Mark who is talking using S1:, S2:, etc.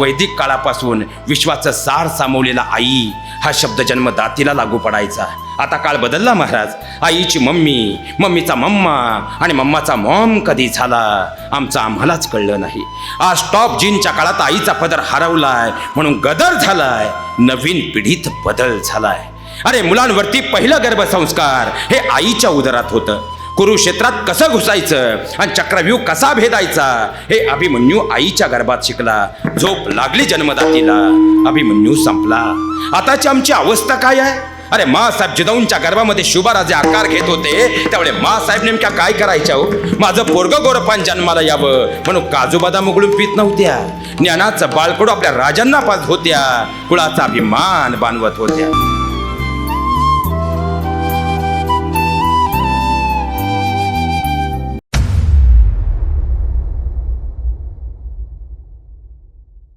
S1: वैदिक काळापासून विश्वाचं सार सामावलेला आई हा शब्द जन्मदातीला लागू पडायचा. आता काळ बदलला महाराज. आईची मम्मी मम्मीचा मम्मा आणि मम्माचा मॉम कधी झाला? आमचं आम्हालाच कळलं नाही. आज टॉप जीनच्या काळात आईचा पदर हरवलाय म्हणून गदर झालाय. नवीन पिढीत बदल झालाय. अरे मुलांवरती पहिलं गर्भसंस्कार हे आईच्या उदरात होतं. कुरुक्षेत्रात कसं घुसायचं? आणि चक्रव्यूह कसा भेदायचा? हे अभिमन्यू आईच्या गर्भात शिकला. झोप लागली जन्मदातीला. अभिमन्यू संपला. आताची आमची अवस्था काय आहे? अरे मासाहेब जिजाऊंच्या गर्भामध्ये शुभाराजे आकार घेत होते. त्यामुळे मासाहेब नेमक्या काय करायच्या हो? माझं पोरग गोरपान जन्माला यावं. म्हणून काजू बदाम उघडून पित नव्हत्या. ज्ञानाचं बाळकडू आपल्या राजांना पाच होत्या. कुळाचा अभिमान बांधवत होत्या.